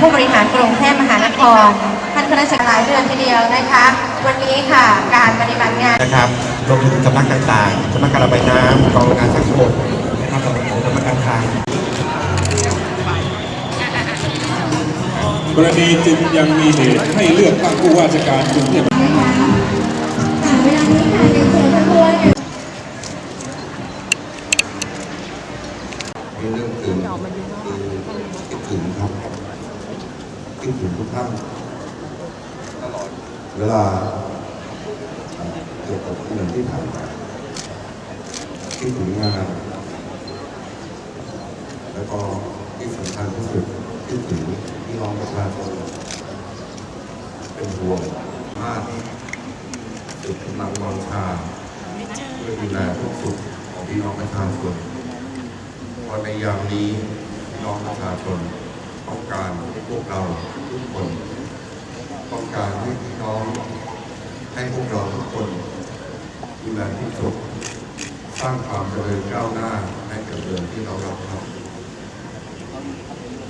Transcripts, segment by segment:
ผู้บริหารกรุงเทพมหานคร ท่านข้าราชการหลายเดือนทีเดียวนะคะ วันนี้ค่ะการปฏิบัติงานนะครับรวมถึงสำนักต่างๆสำนักการระบายน้ำกองโรงงานช่างกลนะครับสำนักของสำนักการคลังกรณีจึงยังมีเหตุให้เลือกตั้งผู้ว่าราชการกรุงเทพ มีเรื่องถึงคือคิดถึงครับคิดถึงทุกท่านตลอดเวลาเกี่ยวกับเรื่องที่ผ่านมาคิดถึงงานแล้วก็ที่สำคัญที่สุดคิดถึงพี่น้องประชาชนเป็นห่วงมากสุดกำลังวังชาเพื่อดูแลทุกสุขของพี่น้องประชาชน ราะในยามนี้พี่น้องประชาชน ต้องการให้พวกเราทุกคน ต้องการให้พี่น้องให้พวกเราทุกคนดูแลที่สุขสร้างความเจริญก้าวหน้าให้กับเรือนที่เรารักครับ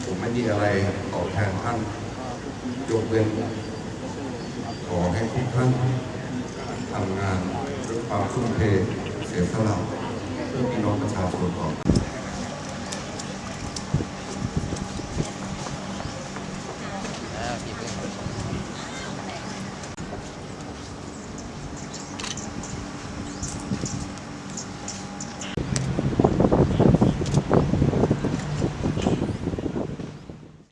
ผมไม่มีอะไรตอบแทนท่านยกเว้นขอให้ทุกท่านทำงานด้วยความทุ่มเทเสียสละเพื่อพี่น้องประชาชนต่อ